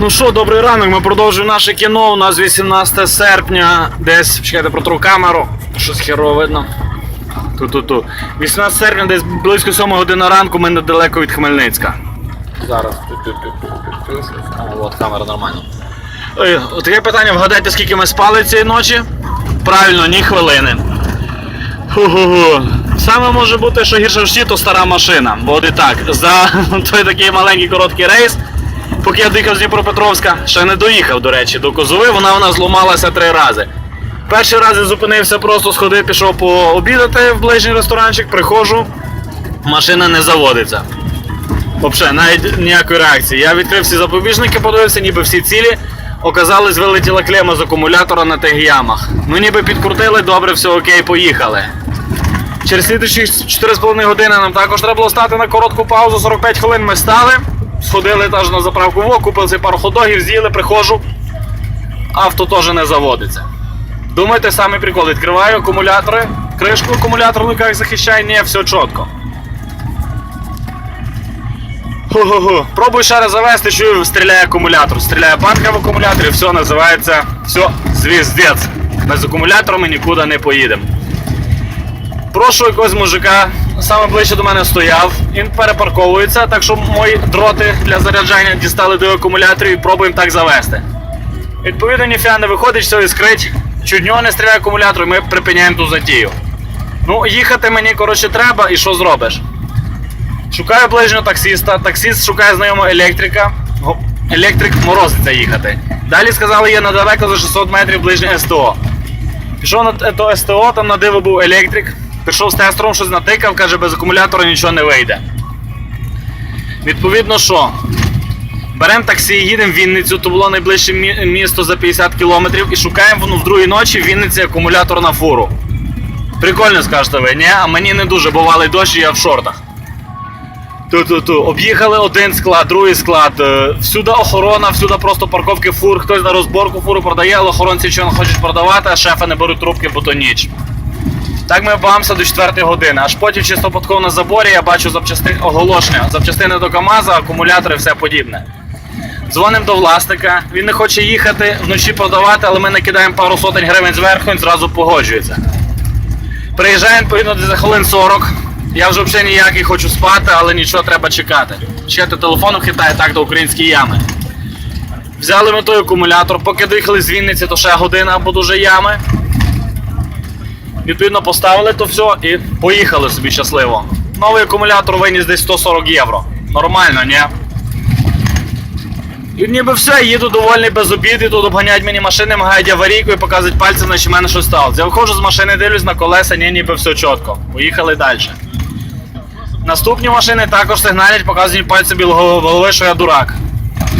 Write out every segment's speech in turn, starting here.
Ну що, добрий ранок, ми продовжуємо наше кіно. У нас 18 серпня, десь, чекайте, протру камеру, щось херово видно. Ту-ту-ту. 18 серпня, десь близько 7 години ранку, ми недалеко від Хмельницька. Зараз. От камера от таке питання, вгадайте, скільки ми спали цієї ночі? Правильно, ні хвилини. Ху-ху-ху. Саме може бути, що гірше всі, то стара машина. Бо от і так, за той такий маленький короткий рейс, поки я доїхав з Дніпропетровська, ще не доїхав, до речі, до Козови, вона у нас зламалася три рази. Перший раз я зупинився, просто сходив, пішов пообідати в ближній ресторанчик, приходжу, машина не заводиться. Взагалі, навіть ніякої реакції. Я відкрив всі запобіжники, подивився, ніби всі цілі. Оказалось, вилетіла клема з акумулятора на тих ямах. Ну ніби підкрутили, добре, все окей, поїхали. Через слідуючі 4,5 години нам також треба було стати на коротку паузу, 45 хвилин ми стали, сходили теж на заправку ВОК, купили пару ходогів, з'їли, приходжу. Авто теж не заводиться. Думаєте, самий прикол, відкриваю акумулятори, кришку акумуляторну як захищає, ні, все чітко. Ху-ху-ху. Пробую ще раз завести, чую, стріляє акумулятор. Стріляє банка в акумуляторі, все називається все, звіздець. Без акумулятора ми нікуди не поїдемо. Прошу якогось мужика, саме ближче до мене стояв, він перепарковується, так що мої дроти для заряджання дістали до акумуляторів і пробуємо так завести. Відповідно, ніфіга не виходить, все іскрить, чуть нього не стріляє акумулятор, і ми припиняємо ту затію. Ну, їхати мені, коротше, треба, і що зробиш? Шукаю ближнього таксиста, таксист шукає знайомого електрика. Електрик морозиться їхати. Далі сказали, є недалеко за 600 метрів ближнє СТО. Пішов на то СТО, там на диво був електрик. Пішов з тестером, щось натикав, каже, без акумулятора нічого не вийде. Відповідно, що? Беремо таксі, їдемо в Вінницю, то було найближче місто за 50 кілометрів і шукаємо ну, в другій ночі в Вінниці акумулятор на фуру. Прикольно скажете ви, ні? А мені не дуже бували дощ, і я в шортах. Ту-ту-ту. Об'їхали один склад, другий склад. е, Всюди охорона, всюди просто парковки фур. Хтось на розборку фуру продає, але охоронці чого не хочуть продавати, а шефи не беруть трубки, бо то ніч. Так ми бавимося до 4 години. Аж потім чисто випадково на заборі я бачу запчасти... оголошення. Запчастини до КАМАЗа, акумулятори, все подібне. Дзвонимо до власника, він не хоче їхати, вночі продавати, але ми накидаємо пару сотень гривень зверху, він зразу погоджується. Приїжджаємо відповідно за хвилин 40. Я вже взагалі ніякий хочу спати, але нічого треба чекати. Чекати телефону хитає так до української ями. Взяли ми той акумулятор, поки доїхали з Вінниці, то ще година або дуже ями. Відповідно, поставили то все і поїхали собі щасливо. Новий акумулятор виніс десь 140 євро. Нормально, ні? І ніби все, їду довольний без обіду, тут обганяють мені машини, магають аварійку і показують пальцем, наче мене щось сталося. Я виходжу з машини, дивлюсь на колеса, ні, ніби все чітко. Поїхали далі. Наступні машини також сигналять, показують пальцем білого голови, що я дурак.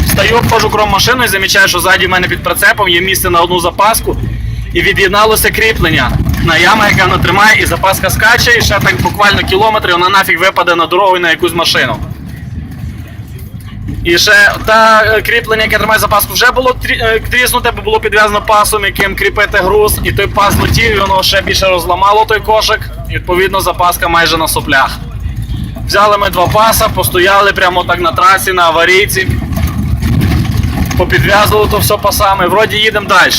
Стаю, обходжу кром машину і замічаю, що ззаді в мене під прицепом є місце на одну запаску. І від'єдналося кріплення на яма, яка вона тримає, і запаска скаче, і ще так буквально кілометр, і вона нафіг випаде на дорогу і на якусь машину. І ще та е, кріплення, яке тримає запаску, вже було е, тріснуте, бо було підв'язано пасом, яким кріпити груз, і той пас летів, і воно ще більше розламало той кошик. І відповідно запаска майже на соплях. Взяли ми два паса, постояли прямо так на трасі, на аварійці. Попідв'язували то все пасами. Вроді їдемо далі.